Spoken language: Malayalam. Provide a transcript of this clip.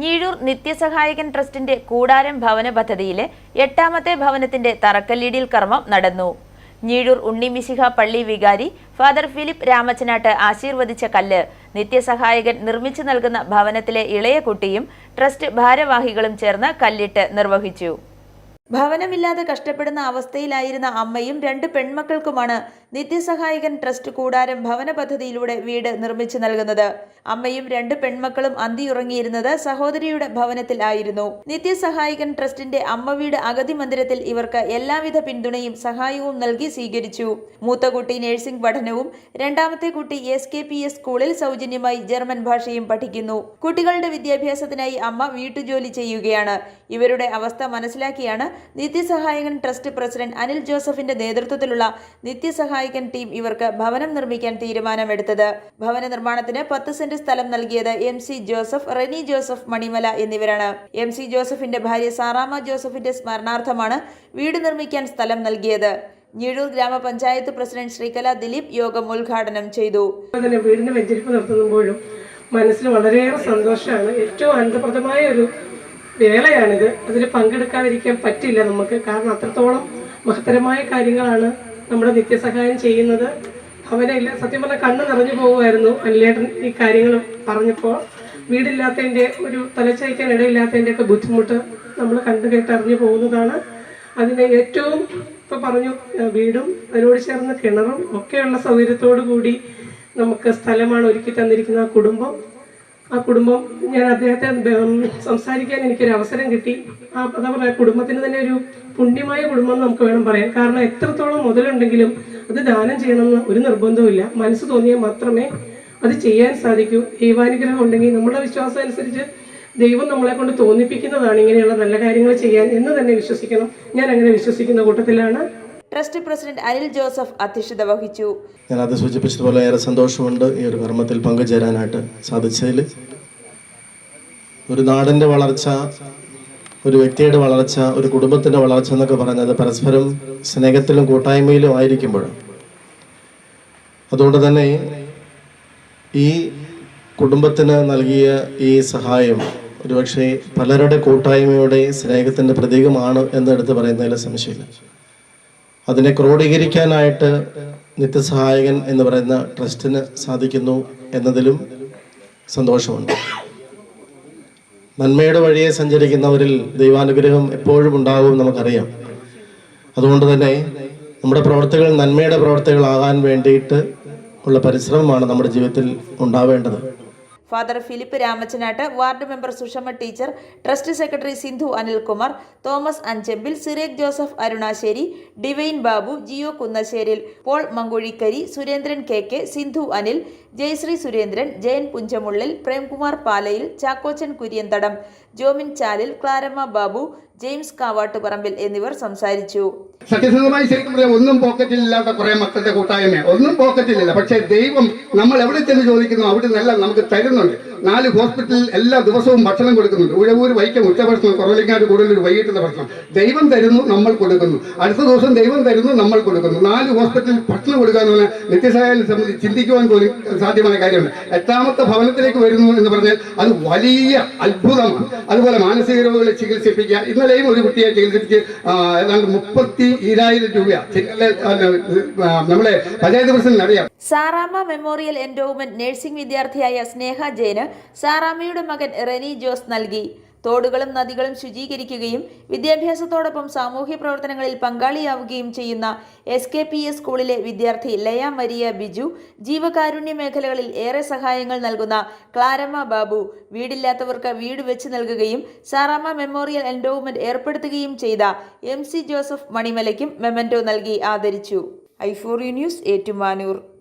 ഞീഴൂർ നിത്യസഹായകൻ ട്രസ്റ്റിന്റെ കൂടാരം ഭവന പദ്ധതിയിലെ എട്ടാമത്തെ ഭവനത്തിന്റെ തറക്കല്ലിടിൽ കർമ്മം നടന്നു. ഞീഴൂർ ഉണ്ണിമിശിഹ പള്ളി വികാരി ഫാദർ ഫിലിപ്പ് രാമച്ചനാട്ട് ആശീർവദിച്ച കല്ല് നിത്യസഹായകൻ നിർമ്മിച്ചു നൽകുന്ന ഭവനത്തിലെ ഇളയ കുട്ടിയും ട്രസ്റ്റ് ഭാരവാഹികളും ചേർന്ന് കല്ലിട്ട് നിർവഹിച്ചു. ഭവനമില്ലാതെ കഷ്ടപ്പെടുന്ന അവസ്ഥയിലായിരുന്ന അമ്മയും രണ്ട് പെൺമക്കൾക്കുമാണ് നിത്യസഹായകൻ ട്രസ്റ്റ് കൂടാരം ഭവന പദ്ധതിയിലൂടെ വീട് നിർമ്മിച്ചു നൽകുന്നത്. അമ്മയും രണ്ട് പെൺമക്കളും അന്തിയുറങ്ങിയിരുന്നത് സഹോദരിയുടെ ഭവനത്തിൽ ആയിരുന്നു. നിത്യസഹായകൻ ട്രസ്റ്റിന്റെ അമ്മ വീട് അഗതി മന്ദിരത്തിൽ ഇവർക്ക് എല്ലാവിധ പിന്തുണയും സഹായവും നൽകി സ്വീകരിച്ചു. മൂത്ത കുട്ടി നഴ്സിംഗ് പഠനവും രണ്ടാമത്തെ കുട്ടി എസ് കെ പി എസ് സ്കൂളിൽ സൗജന്യമായി ജർമ്മൻ ഭാഷയും പഠിക്കുന്നു. കുട്ടികളുടെ വിദ്യാഭ്യാസത്തിനായി അമ്മ വീട്ടുജോലി ചെയ്യുകയാണ്. ഇവരുടെ അവസ്ഥ മനസ്സിലാക്കിയാണ് നിത്യസഹായകൻ ട്രസ്റ്റ് പ്രസിഡന്റ് അനിൽ ജോസഫിന്റെ നേതൃത്വത്തിലുള്ള നിത്യസഹായകൻ ടീം ഇവർക്ക് ഭവനം നിർമ്മിക്കാൻ തീരുമാനമെടുത്തത്. ഭവന നിർമ്മാണത്തിന് പത്ത് സെന്റ് സ്ഥലം നൽകിയത് M C Joseph Reni Joseph Manimala എന്നിവരാണ്. എം സി ജോസഫിന്റെ ഭാര്യ സാറാമ ജോസഫിന്റെ സ്മരണാർത്ഥമാണ് വീട് നിർമ്മിക്കാൻ സ്ഥലം നൽകിയത്. ഞീഴൂർ ഗ്രാമപഞ്ചായത്ത് പ്രസിഡന്റ് ശ്രീകല ദിലീപ് യോഗം ഉദ്ഘാടനം ചെയ്തു. വീടിന്റെ വീടിന് വെഞ്ചരിപ്പ് നടത്തുമ്പോഴും മനസ്സിന് വളരെയേറെ സന്തോഷമാണ്. ഏറ്റവും അനന്തപ്രദമായ ഒരു വേളയാണിത്. അതിൽ പങ്കെടുക്കാതിരിക്കാൻ പറ്റില്ല നമുക്ക്. കാരണം അത്രത്തോളം മഹത്തരമായ കാര്യങ്ങളാണ് നമ്മുടെ നിത്യസഹായം ചെയ്യുന്നത്. അവനില്ല സത്യം പറഞ്ഞാൽ കണ്ണ് നിറഞ്ഞു പോകുമായിരുന്നു അനിലേട്ടൻ ഈ കാര്യങ്ങൾ പറഞ്ഞപ്പോൾ. വീടില്ലാത്തതിന്റെ ഒരു തലച്ചയക്കാൻ ഇടയില്ലാത്തതിന്റെ ഒക്കെ ബുദ്ധിമുട്ട് നമ്മൾ കണ്ടു കേട്ടറിഞ്ഞു പോകുന്നതാണ്. അതിന് ഏറ്റവും ഇപ്പോൾ പറഞ്ഞു വീടും അതിനോട് ചേർന്ന കിണറും ഒക്കെയുള്ള സൗകര്യത്തോടു കൂടി നമുക്ക് സ്ഥലമാണ് ഒരുക്കി തന്നിരിക്കുന്ന കുടുംബം. ആ കുടുംബം ഞാൻ അദ്ദേഹത്തെ സംസാരിക്കാൻ എനിക്കൊരു അവസരം കിട്ടി. ആ എന്താ പറയുക കുടുംബത്തിന് തന്നെ ഒരു പുണ്യമായ കുടുംബം നമുക്ക് വേണം പറയാൻ. കാരണം എത്രത്തോളം മുതലുണ്ടെങ്കിലും അത് ദാനം ചെയ്യണമെന്ന് ഒരു നിർബന്ധവുമില്ല മനസ്സ് തോന്നിയാൽ മാത്രമേ അത് ചെയ്യാൻ സാധിക്കൂ. ദൈവാനുഗ്രഹം ഉണ്ടെങ്കിൽ നമ്മുടെ വിശ്വാസം അനുസരിച്ച് ദൈവം നമ്മളെ കൊണ്ട് തോന്നിപ്പിക്കുന്നതാണ് ഇങ്ങനെയുള്ള നല്ല കാര്യങ്ങൾ ചെയ്യാൻ എന്ന് തന്നെ വിശ്വസിക്കണം. ഞാൻ അങ്ങനെ വിശ്വസിക്കുന്ന കൂട്ടത്തിലാണ് ട്രസ്റ്റ് പ്രസിഡന്റ് അനിൽ ജോസഫ് അധ്യക്ഷത വഹിച്ചു. ഞാൻ അത് സൂചിപ്പിച്ചതുപോലെ ഏറെ സന്തോഷമുണ്ട് ഈ ഒരു കർമ്മത്തിൽ പങ്കുചേരാനായിട്ട് സാധിച്ചതിൽ. ഒരു നാടിന്റെ വളർച്ച ഒരു വ്യക്തിയുടെ വളർച്ച ഒരു കുടുംബത്തിന്റെ വളർച്ച എന്നൊക്കെ പറഞ്ഞത് പരസ്പരം സ്നേഹത്തിലും കൂട്ടായ്മയിലും ആയിരിക്കുമ്പോൾ അതുകൊണ്ട് തന്നെ ഈ കുടുംബത്തിന് നൽകിയ ഈ സഹായം ഒരുപക്ഷെ പലരുടെ കൂട്ടായ്മയുടെ സ്നേഹത്തിന്റെ പ്രതീകമാണ് എന്ന് എടുത്ത് പറയുന്നതിൽ സംശയമില്ല. അതിനെ ക്രോഡീകരിക്കാനായിട്ട് നിത്യസഹായകൻ എന്ന് പറയുന്ന ട്രസ്റ്റിന് സാധിക്കുന്നു എന്നതിലും സന്തോഷമുണ്ട്. നന്മയുടെ വഴിയെ സഞ്ചരിക്കുന്നവരിൽ ദൈവാനുഗ്രഹം എപ്പോഴും ഉണ്ടാകും നമുക്കറിയാം. അതുകൊണ്ട് തന്നെ നമ്മുടെ പ്രവർത്തികൾ നന്മയുടെ പ്രവർത്തികളാകാൻ വേണ്ടിയിട്ട് ഉള്ള പരിശ്രമമാണ് നമ്മുടെ ജീവിതത്തിൽ ഉണ്ടാവേണ്ടത്. Father Philip Ramachanattu ward member Sushama teacher trust secretary Sindhu Anilkumar Thomas Anchempil Sirekh Joseph Arunassery Divine Babu Jio Kunnasseril Paul Mankuzhikkari Surendran K K Sindhu Anil Jayasree Surendran Jayan Punchamullil Premkumar Palayil Chackochan Kuriantadam Jomin Chalil Claramma Babu James Kavattuparambil എന്നിവർ സംസാരിച്ചു. സത്യസന്ധമായി ശരിക്കും പറയാം ഒന്നും പോക്കറ്റിലില്ലാത്ത കുറെ മക്കളുടെ കൂട്ടായ്മ ഒന്നും പോക്കറ്റിലില്ല. പക്ഷേ ദൈവം നമ്മൾ എവിടെ ചെന്ന് ചോദിക്കുന്നു അവിടെ നിന്നെല്ലാം നമുക്ക് തരുന്നുണ്ട്. നാല് ഹോസ്പിറ്റലിൽ എല്ലാ ദിവസവും ഭക്ഷണം കൊടുക്കുന്നുണ്ട്. ഉഴവൂർ വൈക്കം ഉച്ചഭക്ഷണം കുറവലിങ്ങാട് കൂടുതൽ വൈകിട്ടുള്ള ഭക്ഷണം. ദൈവം തരുന്നു നമ്മൾ കൊടുക്കുന്നു. അടുത്ത ദിവസം ദൈവം തരുന്നു നമ്മൾ കൊടുക്കുന്നു. നാല് ഹോസ്പിറ്റലിൽ ഭക്ഷണം കൊടുക്കുക എന്ന് പറഞ്ഞാൽ നിത്യസഹായം സംബന്ധിച്ച് ചിന്തിക്കുവാൻ പോലും സാധ്യമായ കാര്യമാണ് എട്ടാമത്തെ ഭവനത്തിലേക്ക് വരുന്നു എന്ന് പറഞ്ഞാൽ അത് വലിയ അത്ഭുതമാണ്. അതുപോലെ മാനസിക രോഗികളെ ചികിത്സിപ്പിക്കുക. ഇന്നലെയും ഒരു കുട്ടിയെ ചികിത്സിപ്പിച്ച് ഏതാണ്ട് മുപ്പത്തി ഈരായിരം രൂപ നമ്മളെ പഞ്ചായത്ത് പ്രസിഡന്റ് അറിയാം. സാറാമ മെമ്മോറിയൽ എൻഡോവ്മെന്റ് നഴ്സിംഗ് വിദ്യാർത്ഥിയായ സ്നേഹ ജയന് സാറാമയുടെ മകൻ റെനി ജോസ് നൽകി. തോടുകളും നദികളും ശുചീകരിക്കുകയും വിദ്യാഭ്യാസത്തോടൊപ്പം സാമൂഹ്യ പ്രവർത്തനങ്ങളിൽ പങ്കാളിയാവുകയും ചെയ്യുന്ന എസ് കെ പി എസ് സ്കൂളിലെ വിദ്യാർത്ഥി ലയ മരിയ ബിജു ജീവകാരുണ്യ മേഖലകളിൽ ഏറെ സഹായങ്ങൾ നൽകുന്ന ക്ലാരമ്മ ബാബു വീടില്ലാത്തവർക്ക് വീട് വെച്ച് നൽകുകയും സാറാമ്മ മെമ്മോറിയൽ എൻഡോവ്മെന്റ് ഏർപ്പെടുത്തുകയും ചെയ്ത എം സി ജോസഫ് മണിമലയ്ക്കും മെമന്റോ നൽകി ആദരിച്ചു. ഐഫോറി ന്യൂസ് ഏറ്റുമാനൂർ.